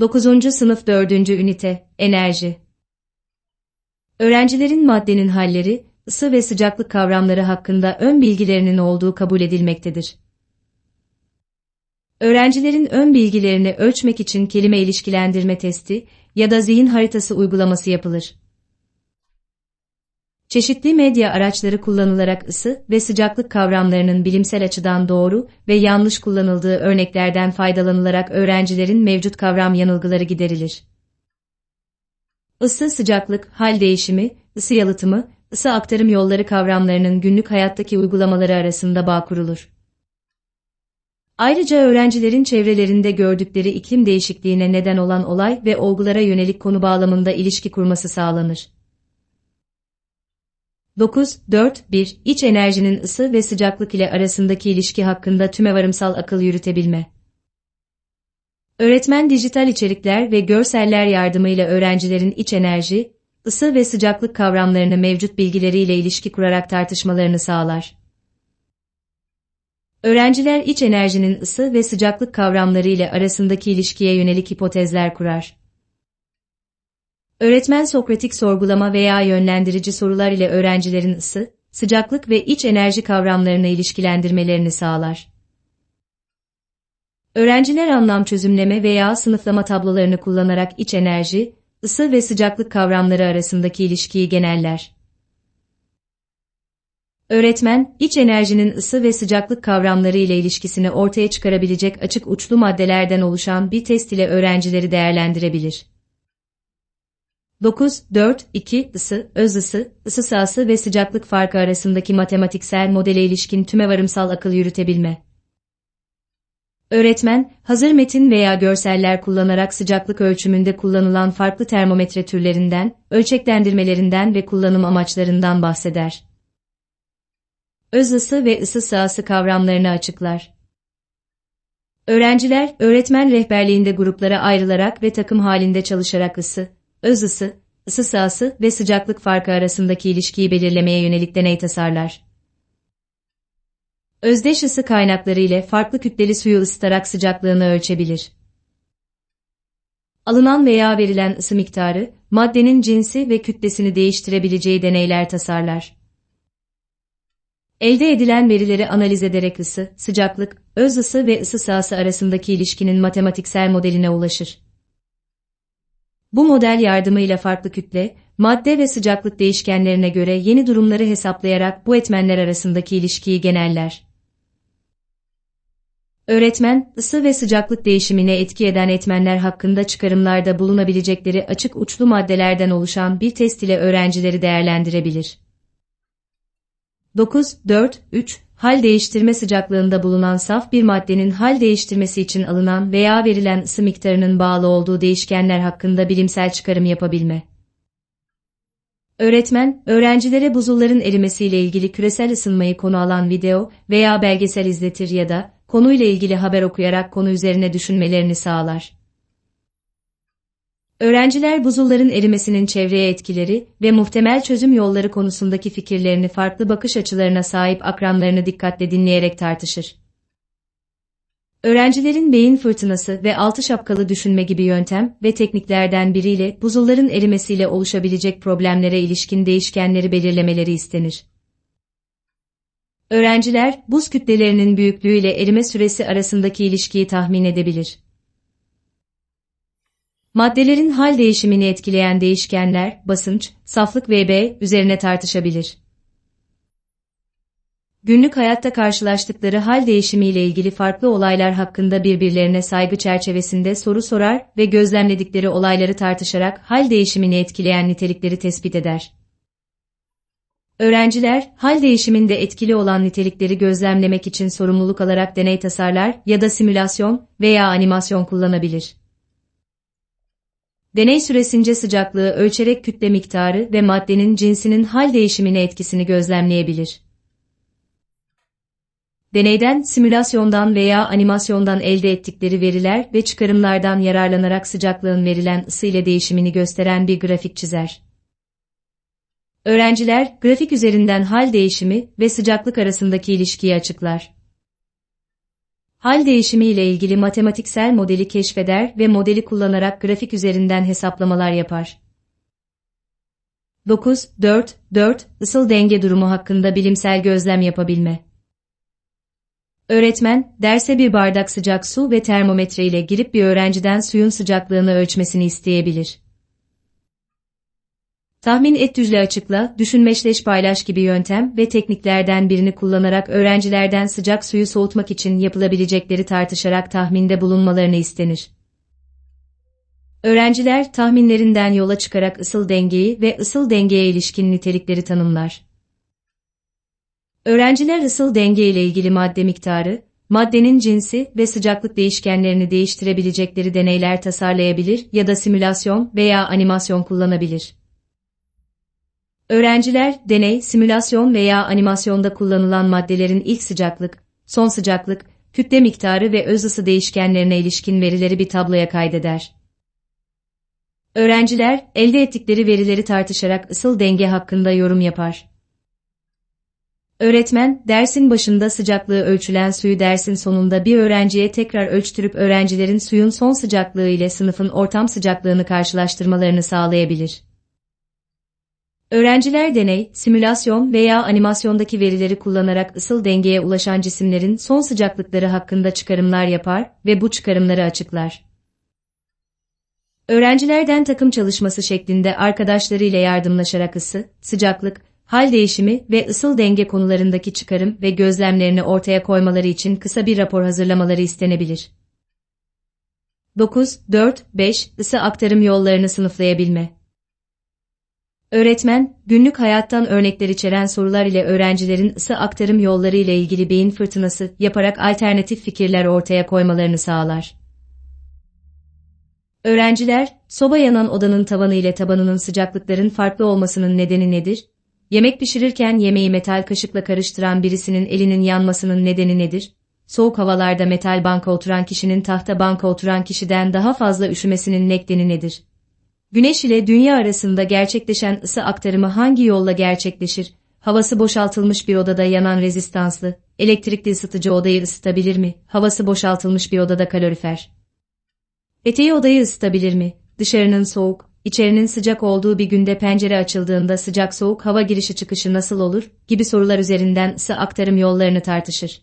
9. Sınıf 4. Ünite Enerji Öğrencilerin maddenin halleri, ısı ve sıcaklık kavramları hakkında ön bilgilerinin olduğu kabul edilmektedir. Öğrencilerin ön bilgilerini ölçmek için kelime ilişkilendirme testi ya da zihin haritası uygulaması yapılır. Çeşitli medya araçları kullanılarak ısı ve sıcaklık kavramlarının bilimsel açıdan doğru ve yanlış kullanıldığı örneklerden faydalanılarak öğrencilerin mevcut kavram yanılgıları giderilir. Isı, sıcaklık, hal değişimi, ısı yalıtımı, ısı aktarım yolları kavramlarının günlük hayattaki uygulamaları arasında bağ kurulur. Ayrıca öğrencilerin çevrelerinde gördükleri iklim değişikliğine neden olan olay ve olgulara yönelik konu bağlamında ilişki kurması sağlanır. 9, 4, 1. İç enerjinin ısı ve sıcaklık ile arasındaki ilişki hakkında tümevarımsal akıl yürütebilme. Öğretmen dijital içerikler ve görseller yardımıyla öğrencilerin iç enerji, ısı ve sıcaklık kavramlarını mevcut bilgileriyle ilişki kurarak tartışmalarını sağlar. Öğrenciler iç enerjinin ısı ve sıcaklık kavramları ile arasındaki ilişkiye yönelik hipotezler kurar. Öğretmen Sokratik sorgulama veya yönlendirici sorular ile öğrencilerin ısı, sıcaklık ve iç enerji kavramlarını ilişkilendirmelerini sağlar. Öğrenciler anlam çözümleme veya sınıflama tablolarını kullanarak iç enerji, ısı ve sıcaklık kavramları arasındaki ilişkiyi geneller. Öğretmen, iç enerjinin ısı ve sıcaklık kavramları ile ilişkisini ortaya çıkarabilecek açık uçlu maddelerden oluşan bir test ile öğrencileri değerlendirebilir. 9, 4, 2, ısı, öz ısı, ısı sahası ve sıcaklık farkı arasındaki matematiksel modele ilişkin tümevarımsal akıl yürütebilme. Öğretmen, hazır metin veya görseller kullanarak sıcaklık ölçümünde kullanılan farklı termometre türlerinden, ölçeklendirmelerinden ve kullanım amaçlarından bahseder. Öz ısı ve ısı sahası kavramlarını açıklar. Öğrenciler, öğretmen rehberliğinde gruplara ayrılarak ve takım halinde çalışarak ısı, öz ısı, ısı sahası ve sıcaklık farkı arasındaki ilişkiyi belirlemeye yönelik deney tasarlar. Özdeş ısı kaynakları ile farklı kütleli suyu ısıtarak sıcaklığını ölçebilir. Alınan veya verilen ısı miktarı, maddenin cinsi ve kütlesini değiştirebileceği deneyler tasarlar. Elde edilen verileri analiz ederek ısı, sıcaklık, öz ısı ve ısı sahası arasındaki ilişkinin matematiksel modeline ulaşır. Bu model yardımıyla farklı kütle, madde ve sıcaklık değişkenlerine göre yeni durumları hesaplayarak bu etmenler arasındaki ilişkiyi geneller. Öğretmen, ısı ve sıcaklık değişimine etki eden etmenler hakkında çıkarımlarda bulunabilecekleri açık uçlu maddelerden oluşan bir test ile öğrencileri değerlendirebilir. 9, 4, 3, hal değiştirme sıcaklığında bulunan saf bir maddenin hal değiştirmesi için alınan veya verilen ısı miktarının bağlı olduğu değişkenler hakkında bilimsel çıkarım yapabilme. Öğretmen, öğrencilere buzulların erimesiyle ilgili küresel ısınmayı konu alan video veya belgesel izletir ya da konuyla ilgili haber okuyarak konu üzerine düşünmelerini sağlar. Öğrenciler buzulların erimesinin çevreye etkileri ve muhtemel çözüm yolları konusundaki fikirlerini farklı bakış açılarına sahip akranlarını dikkatle dinleyerek tartışır. Öğrencilerin beyin fırtınası ve altı şapkalı düşünme gibi yöntem ve tekniklerden biriyle buzulların erimesiyle oluşabilecek problemlere ilişkin değişkenleri belirlemeleri istenir. Öğrenciler, buz kütlelerinin büyüklüğü ile erime süresi arasındaki ilişkiyi tahmin edebilir. Maddelerin hal değişimini etkileyen değişkenler, basınç, saflık ve üzerine tartışabilir. Günlük hayatta karşılaştıkları hal değişimiyle ilgili farklı olaylar hakkında birbirlerine saygı çerçevesinde soru sorar ve gözlemledikleri olayları tartışarak hal değişimini etkileyen nitelikleri tespit eder. Öğrenciler, hal değişiminde etkili olan nitelikleri gözlemlemek için sorumluluk alarak deney tasarlar ya da simülasyon veya animasyon kullanabilir. Deney süresince sıcaklığı ölçerek kütle miktarı ve maddenin cinsinin hal değişimine etkisini gözlemleyebilir. Deneyden, simülasyondan veya animasyondan elde ettikleri veriler ve çıkarımlardan yararlanarak sıcaklığın verilen ısı ile değişimini gösteren bir grafik çizer. Öğrenciler, grafik üzerinden hal değişimi ve sıcaklık arasındaki ilişkiyi açıklar. Hal değişimi ile ilgili matematiksel modeli keşfeder ve modeli kullanarak grafik üzerinden hesaplamalar yapar. 9. 4. 4. Isıl denge durumu hakkında bilimsel gözlem yapabilme. Öğretmen, derse bir bardak sıcak su ve termometre ile girip bir öğrenciden suyun sıcaklığını ölçmesini isteyebilir. Tahmin et düzle açıkla, düşünmeşleş paylaş gibi yöntem ve tekniklerden birini kullanarak öğrencilerden sıcak suyu soğutmak için yapılabilecekleri tartışarak tahminde bulunmalarını istenir. Öğrenciler tahminlerinden yola çıkarak ısıl dengeyi ve ısıl dengeye ilişkin nitelikleri tanımlar. Öğrenciler ısıl denge ile ilgili madde miktarı, maddenin cinsi ve sıcaklık değişkenlerini değiştirebilecekleri deneyler tasarlayabilir ya da simülasyon veya animasyon kullanabilir. Öğrenciler, deney, simülasyon veya animasyonda kullanılan maddelerin ilk sıcaklık, son sıcaklık, kütle miktarı ve öz ısı değişkenlerine ilişkin verileri bir tabloya kaydeder. Öğrenciler, elde ettikleri verileri tartışarak ısıl denge hakkında yorum yapar. Öğretmen, dersin başında sıcaklığı ölçülen suyu dersin sonunda bir öğrenciye tekrar ölçtürüp öğrencilerin suyun son sıcaklığı ile sınıfın ortam sıcaklığını karşılaştırmalarını sağlayabilir. Öğrenciler deney, simülasyon veya animasyondaki verileri kullanarak ısıl dengeye ulaşan cisimlerin son sıcaklıkları hakkında çıkarımlar yapar ve bu çıkarımları açıklar. Öğrencilerden takım çalışması şeklinde arkadaşlarıyla yardımlaşarak ısı, sıcaklık, hal değişimi ve ısıl denge konularındaki çıkarım ve gözlemlerini ortaya koymaları için kısa bir rapor hazırlamaları istenebilir. 9, 4, 5 ısı aktarım yollarını sınıflayabilme. Öğretmen, günlük hayattan örnekler içeren sorular ile öğrencilerin ısı aktarım yolları ile ilgili beyin fırtınası yaparak alternatif fikirler ortaya koymalarını sağlar. Öğrenciler, soba yanan odanın tavanı ile tabanının sıcaklıkların farklı olmasının nedeni nedir? Yemek pişirirken yemeği metal kaşıkla karıştıran birisinin elinin yanmasının nedeni nedir? Soğuk havalarda metal banka oturan kişinin tahta banka oturan kişiden daha fazla üşümesinin nedeni nedir? Güneş ile dünya arasında gerçekleşen ısı aktarımı hangi yolla gerçekleşir? Havası boşaltılmış bir odada yanan rezistanslı, elektrikli ısıtıcı odayı ısıtabilir mi? Havası boşaltılmış bir odada kalorifer. Eteği odayı ısıtabilir mi? Dışarının soğuk, içerinin sıcak olduğu bir günde pencere açıldığında sıcak soğuk hava girişi çıkışı nasıl olur? gibi sorular üzerinden ısı aktarım yollarını tartışır.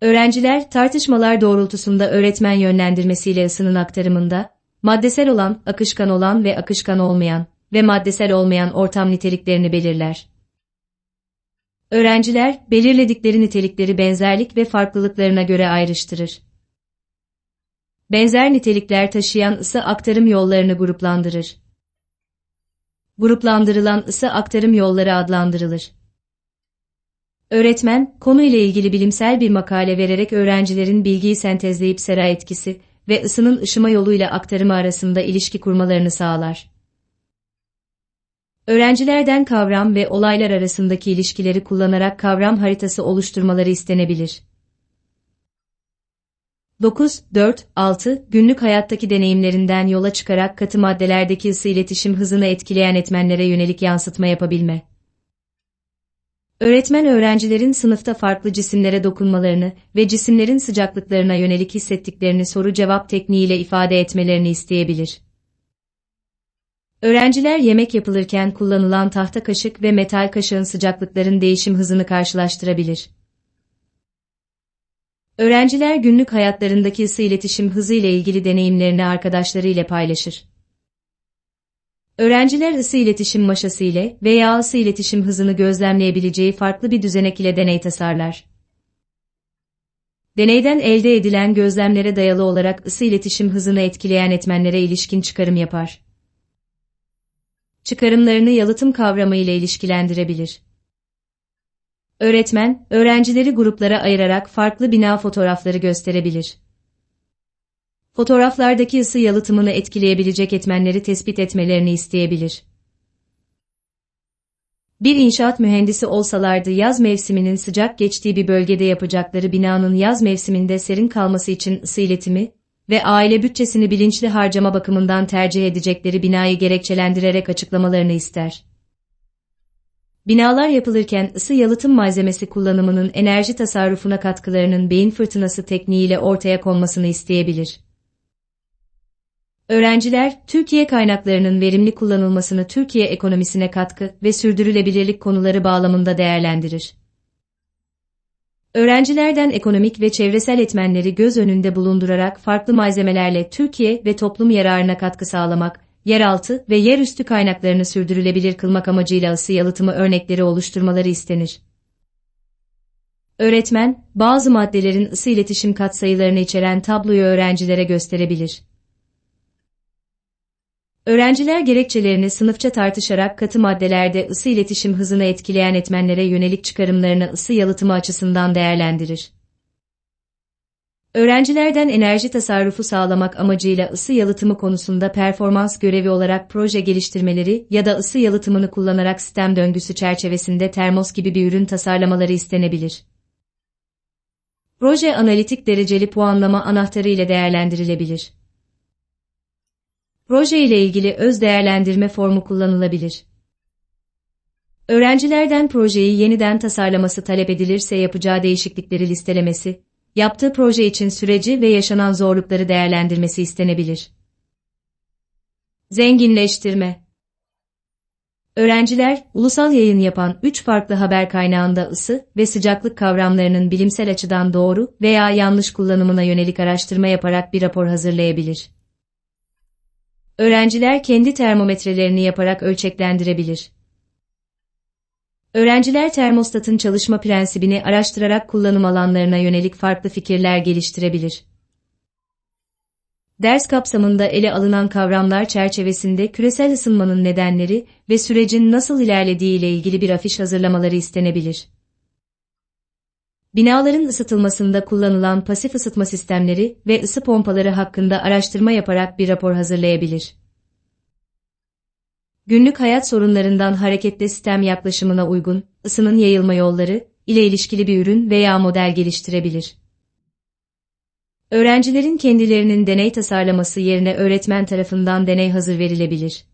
Öğrenciler tartışmalar doğrultusunda öğretmen yönlendirmesiyle ısının aktarımında, maddesel olan, akışkan olan ve akışkan olmayan ve maddesel olmayan ortam niteliklerini belirler. Öğrenciler, belirledikleri nitelikleri benzerlik ve farklılıklarına göre ayrıştırır. Benzer nitelikler taşıyan ısı aktarım yollarını gruplandırır. Gruplandırılan ısı aktarım yolları adlandırılır. Öğretmen, konu ile ilgili bilimsel bir makale vererek öğrencilerin bilgiyi sentezleyip sera etkisi, ve ısının ışıma yoluyla aktarımı arasında ilişki kurmalarını sağlar. Öğrencilerden kavram ve olaylar arasındaki ilişkileri kullanarak kavram haritası oluşturmaları istenebilir. 9, 4, 6 günlük hayattaki deneyimlerinden yola çıkarak katı maddelerdeki ısı iletişim hızını etkileyen etmenlere yönelik yansıtma yapabilme. Öğretmen öğrencilerin sınıfta farklı cisimlere dokunmalarını ve cisimlerin sıcaklıklarına yönelik hissettiklerini soru-cevap tekniğiyle ifade etmelerini isteyebilir. Öğrenciler yemek yapılırken kullanılan tahta kaşık ve metal kaşığın sıcaklıkların değişim hızını karşılaştırabilir. Öğrenciler günlük hayatlarındaki ısı iletişim hızı ile ilgili deneyimlerini arkadaşlarıyla paylaşır. Öğrenciler ısı iletişim maşası ile veya ısı iletişim hızını gözlemleyebileceği farklı bir düzenek ile deney tasarlar. Deneyden elde edilen gözlemlere dayalı olarak ısı iletişim hızını etkileyen etmenlere ilişkin çıkarım yapar. Çıkarımlarını yalıtım kavramı ile ilişkilendirebilir. Öğretmen, öğrencileri gruplara ayırarak farklı bina fotoğrafları gösterebilir. Fotoğraflardaki ısı yalıtımını etkileyebilecek etmenleri tespit etmelerini isteyebilir. Bir inşaat mühendisi olsalardı yaz mevsiminin sıcak geçtiği bir bölgede yapacakları binanın yaz mevsiminde serin kalması için ısı iletimi ve aile bütçesini bilinçli harcama bakımından tercih edecekleri binayı gerekçelendirerek açıklamalarını ister. Binalar yapılırken ısı yalıtım malzemesi kullanımının enerji tasarrufuna katkılarının beyin fırtınası tekniğiyle ortaya konmasını isteyebilir. Öğrenciler, Türkiye kaynaklarının verimli kullanılmasını Türkiye ekonomisine katkı ve sürdürülebilirlik konuları bağlamında değerlendirir. Öğrencilerden ekonomik ve çevresel etmenleri göz önünde bulundurarak farklı malzemelerle Türkiye ve toplum yararına katkı sağlamak, yeraltı ve yerüstü kaynaklarını sürdürülebilir kılmak amacıyla ısı yalıtımı örnekleri oluşturmaları istenir. Öğretmen, bazı maddelerin ısı iletişim katsayılarını içeren tabloyu öğrencilere gösterebilir. Öğrenciler gerekçelerini sınıfça tartışarak katı maddelerde ısı iletişim hızını etkileyen etmenlere yönelik çıkarımlarını ısı yalıtımı açısından değerlendirir. Öğrencilerden enerji tasarrufu sağlamak amacıyla ısı yalıtımı konusunda performans görevi olarak proje geliştirmeleri ya da ısı yalıtımını kullanarak sistem döngüsü çerçevesinde termos gibi bir ürün tasarlamaları istenebilir. Proje analitik dereceli puanlama anahtarı ile değerlendirilebilir. Proje ile ilgili öz değerlendirme formu kullanılabilir. Öğrencilerden projeyi yeniden tasarlaması talep edilirse yapacağı değişiklikleri listelemesi, yaptığı proje için süreci ve yaşanan zorlukları değerlendirmesi istenebilir. Zenginleştirme Öğrenciler, ulusal yayın yapan 3 farklı haber kaynağında ısı ve sıcaklık kavramlarının bilimsel açıdan doğru veya yanlış kullanımına yönelik araştırma yaparak bir rapor hazırlayabilir. Öğrenciler kendi termometrelerini yaparak ölçeklendirebilir. Öğrenciler termostatın çalışma prensibini araştırarak kullanım alanlarına yönelik farklı fikirler geliştirebilir. Ders kapsamında ele alınan kavramlar çerçevesinde küresel ısınmanın nedenleri ve sürecin nasıl ilerlediği ile ilgili bir afiş hazırlamaları istenebilir. Binaların ısıtılmasında kullanılan pasif ısıtma sistemleri ve ısı pompaları hakkında araştırma yaparak bir rapor hazırlayabilir. Günlük hayat sorunlarından hareketle sistem yaklaşımına uygun, ısının yayılma yolları ile ilişkili bir ürün veya model geliştirebilir. Öğrencilerin kendilerinin deney tasarlaması yerine öğretmen tarafından deney hazır verilebilir.